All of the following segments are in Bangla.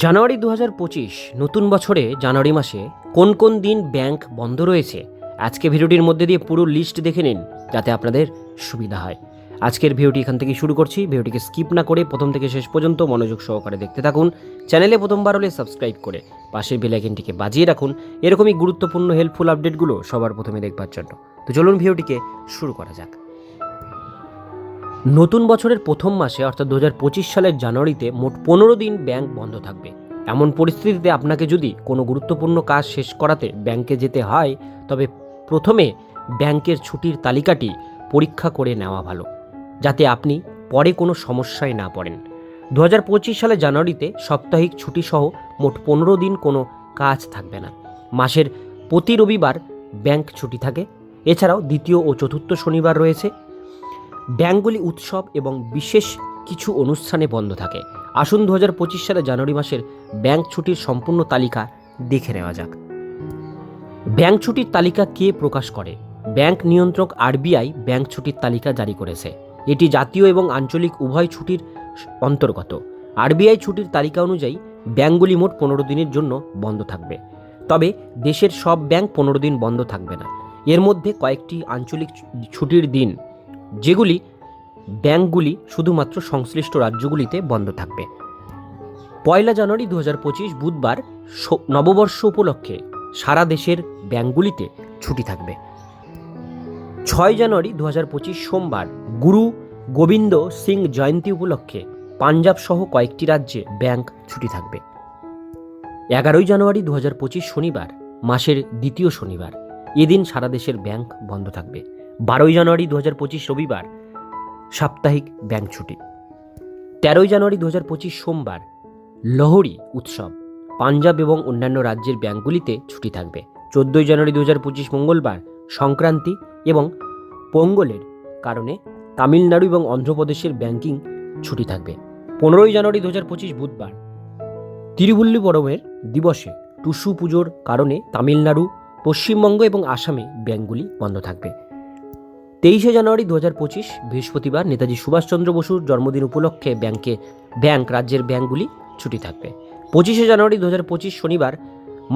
জানুয়ারি দু হাজার পঁচিশ, নতুন বছরে জানুয়ারি মাসে কোন কোন দিন ব্যাংক বন্ধ রয়েছে, আজকে ভিডিওটির মধ্যে দিয়ে পুরো লিস্ট দেখে নিন, যাতে আপনাদের সুবিধা হয়। আজকের ভিডিওটি এখান থেকে শুরু করছি। ভিডিওটিকে স্কিপ না করে প্রথম থেকে শেষ পর্যন্ত মনোযোগ সহকারে দেখতে থাকুন। চ্যানেলে প্রথমবার হলে সাবস্ক্রাইব করে পাশের বেলাইকেনটিকে বাজিয়ে রাখুন। এরকমই গুরুত্বপূর্ণ হেল্পফুল আপডেটগুলো সবার প্রথমে দেখবার জন্য। তো চলুন ভিডিওটিকে শুরু করা যাক। নতুন বছরের প্রথম মাসে, অর্থাৎ দু হাজার পঁচিশ সালের জানুয়ারিতে, মোট পনেরো দিন ব্যাংক বন্ধ থাকবে। এমন পরিস্থিতিতে আপনাকে যদি কোনো গুরুত্বপূর্ণ কাজ শেষ করাতে ব্যাংকে যেতে হয়, তবে প্রথমে ব্যাংকের ছুটির তালিকাটি পরীক্ষা করে নেওয়া ভালো, যাতে আপনি পরে কোনো সমস্যায় না পড়েন। দু সালে জানুয়ারিতে সাপ্তাহিক ছুটি সহ মোট পনেরো দিন কোনো কাজ থাকবে না। মাসের প্রতি রবিবার ব্যাংক ছুটি থাকে। এছাড়াও দ্বিতীয় ও চতুর্থ শনিবার রয়েছে। ব্যাংকগুলি উৎসব এবং বিশেষ কিছু অনুষ্ঠানে বন্ধ থাকে। আসুন দু হাজার পঁচিশ সালে জানুয়ারি মাসের ব্যাংক ছুটির সম্পূর্ণ তালিকা দেখে নেওয়া যাক। ব্যাংক ছুটির তালিকা কে প্রকাশ করে? ব্যাংক নিয়ন্ত্রক আরবিআই ব্যাংক ছুটির তালিকা জারি করেছে। এটি জাতীয় এবং আঞ্চলিক উভয় ছুটির অন্তর্গত। আরবিআই ছুটির তালিকা অনুযায়ী ব্যাংকগুলি মোট পনেরো দিনের জন্য বন্ধ থাকবে। তবে দেশের সব ব্যাংক পনেরো দিন বন্ধ থাকবে না। এর মধ্যে কয়েকটি আঞ্চলিক ছুটির দিন যেগুলি ব্যাংকগুলি শুধুমাত্র সংশ্লিষ্ট রাজ্যগুলিতে বন্ধ থাকবে। পয়লা জানুয়ারি দু হাজার পঁচিশ বুধবার নববর্ষ উপলক্ষে সারা দেশের ব্যাংকগুলিতে ছুটি থাকবে। ছয় জানুয়ারি দু হাজার পঁচিশ সোমবার গুরু গোবিন্দ সিং জয়ন্তী উপলক্ষে পাঞ্জাব সহ কয়েকটি রাজ্যে ব্যাংক ছুটি থাকবে। এগারোই জানুয়ারি দু হাজার পঁচিশ শনিবার মাসের দ্বিতীয় শনিবার, এদিন সারা দেশের ব্যাংক বন্ধ থাকবে। বারোই জানুয়ারি দু হাজার পঁচিশ রবিবার, সাপ্তাহিক ব্যাংক ছুটি। তেরোই জানুয়ারি দু হাজার পঁচিশ সোমবার, লোহরি উৎসব, পাঞ্জাব এবং অন্যান্য রাজ্যের ব্যাংকগুলিতে ছুটি থাকবে। চোদ্দোই জানুয়ারি দু হাজার পঁচিশ মঙ্গলবার, সংক্রান্তি এবং পোঙ্গলের কারণে তামিলনাড়ু এবং অন্ধ্রপ্রদেশের ব্যাংকিং ছুটি থাকবে। পনেরোই জানুয়ারি দু হাজার পঁচিশ বুধবার তিরুবল্লিবরমের দিবসে টুসু পুজোর কারণে তামিলনাড়ু, পশ্চিমবঙ্গ এবং আসামে ব্যাংকগুলি বন্ধ থাকবে। তেইশে জানুয়ারি দু হাজার পঁচিশ বৃহস্পতিবার নেতাজি সুভাষচন্দ্র বসুর জন্মদিন উপলক্ষে ব্যাংকে, ব্যাংক রাজ্যের ব্যাংকগুলি ছুটি থাকবে। পঁচিশে জানুয়ারি দু হাজার পঁচিশ শনিবার,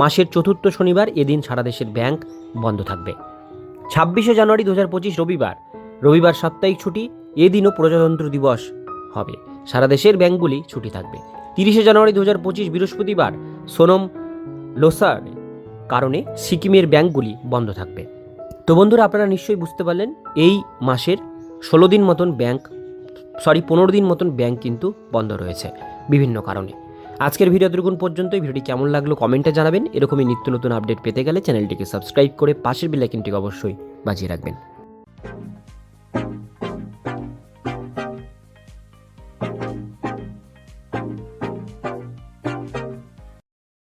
মাসের চতুর্থ শনিবার এদিন সারা দেশের ব্যাংক বন্ধ থাকবে। ছাব্বিশে জানুয়ারি দু হাজার পঁচিশ রবিবার রবিবার সাপ্তাহিক ছুটি, এদিনও প্রজাতন্ত্র দিবস হবে। সারা দেশের ব্যাংকগুলি ছুটি থাকবে। তিরিশে জানুয়ারি দু হাজার পঁচিশ বৃহস্পতিবার সোনম লোসার কারণে সিকিমের ব্যাংকগুলি বন্ধ থাকবে। তো বন্ধুরা আপনারা নিশ্চয়ই বুঝতে পারলেন, এই মাসের ষোলো দিন মতন ব্যাংক, সরি, পনেরো দিন মতন ব্যাংক কিন্তু বন্ধ রয়েছে বিভিন্ন কারণে। আজকের ভিডিও এতটুকুন পর্যন্তই। ভিডিওটি কেমন লাগল কমেন্টে জানাবেন। এরকমই নিত্য নতুন আপডেট পেতে গেলে চ্যানেলটিকে সাবস্ক্রাইব করে পাশের বেলাইকিনটিকে অবশ্যই বাজিয়ে রাখবেন।